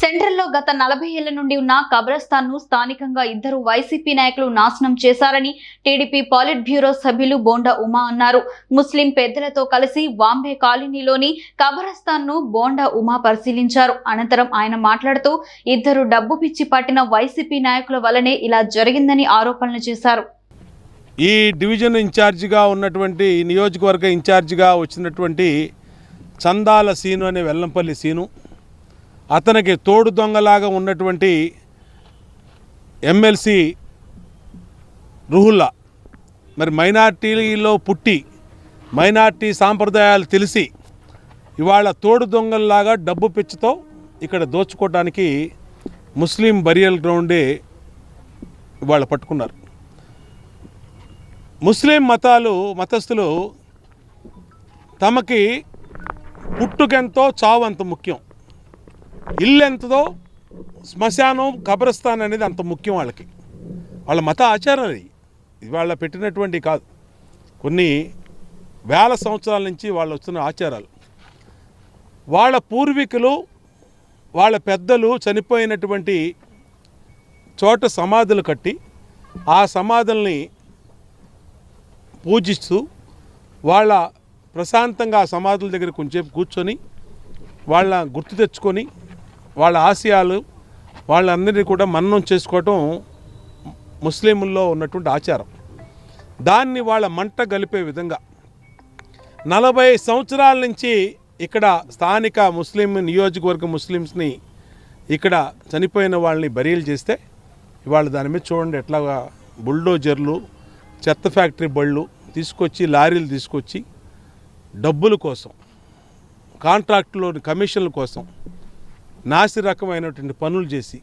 సెంట్రల్లో గత నలభై ఏళ్ళ నుండి ఉన్న కబ్రస్తాన్ను స్థానికంగా ఇద్దరు వైసీపీ నాయకులు నాశనం చేశారని టీడీపీ పాలిట్ బ్యూరో సభ్యులు బోండా ఉమా అన్నారు. ముస్లిం పెద్దలతో కలిసి వాంబే కాలనీలోని కబ్రస్తాన్ను బోండా ఉమా పరిశీలించారు. అనంతరం ఆయన మాట్లాడుతూ ఇద్దరు డబ్బు పిచ్చి పట్టిన వైసీపీ నాయకుల వల్లనే ఇలా జరిగిందని ఆరోపణలు చేశారు. ఈ డివిజన్ ఇన్ఛార్జిగా ఉన్నటువంటి నియోజకవర్గ ఇన్ఛార్జిగా వచ్చినటువంటి చందాల సీను అనే వెల్లంపల్లి సీను అతనికి తోడు దొంగలాగా ఉన్నటువంటి ఎమ్మెల్సీ రుహుల్లా. మరి మైనార్టీలో పుట్టి మైనార్టీ సాంప్రదాయాలు తెలిసి ఇవాళ తోడు దొంగల్లాగా డబ్బు పిచ్చితో ఇక్కడ దోచుకోవడానికి ముస్లిం బరియల్ గ్రౌండే ఇవాళ పట్టుకున్నారు. ముస్లిం మతాలు మతస్థులు తమకి పుట్టుకెంతో చావు అంత ముఖ్యం. ఇల్లు ఎంతదో శ్మశానం కబ్రస్థాన్ అనేది అంత ముఖ్యం వాళ్ళకి. వాళ్ళ మత ఆచారం అది. ఇది వాళ్ళ పెట్టినటువంటి కాదు. కొన్ని వేల సంవత్సరాల నుంచి వాళ్ళు వస్తున్న ఆచారాలు. వాళ్ళ పూర్వీకులు వాళ్ళ పెద్దలు చనిపోయినటువంటి చోట సమాధులు కట్టి ఆ సమాధుల్ని పూజిస్తూ వాళ్ళ ప్రశాంతంగా ఆ సమాధుల దగ్గర కొంచెంసేపు కూర్చొని వాళ్ళ గుర్తు తెచ్చుకొని వాళ్ళ ఆశయాలు వాళ్ళందరినీ కూడా మన్నం చేసుకోవటం ముస్లింల్లో ఉన్నటువంటి ఆచారం. దాన్ని వాళ్ళ మంట గలిపే విధంగా నలభై సంవత్సరాల నుంచి ఇక్కడ స్థానిక ముస్లిం నియోజకవర్గ ముస్లిమ్స్ని ఇక్కడ చనిపోయిన వాళ్ళని బరీలు చేస్తే ఇవాళ దాని మీద చూడండి ఎట్లాగా బుల్డోజర్లు చెత్త ఫ్యాక్టరీ బళ్ళు తీసుకొచ్చి లారీలు తీసుకొచ్చి డబ్బుల కోసం కాంట్రాక్టులోని కమిషన్ల కోసం నాసి రకమైనటువంటి పనులు చేసి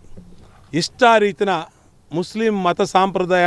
ఇష్టారీతిన ముస్లిం మత సాంప్రదాయాన్ని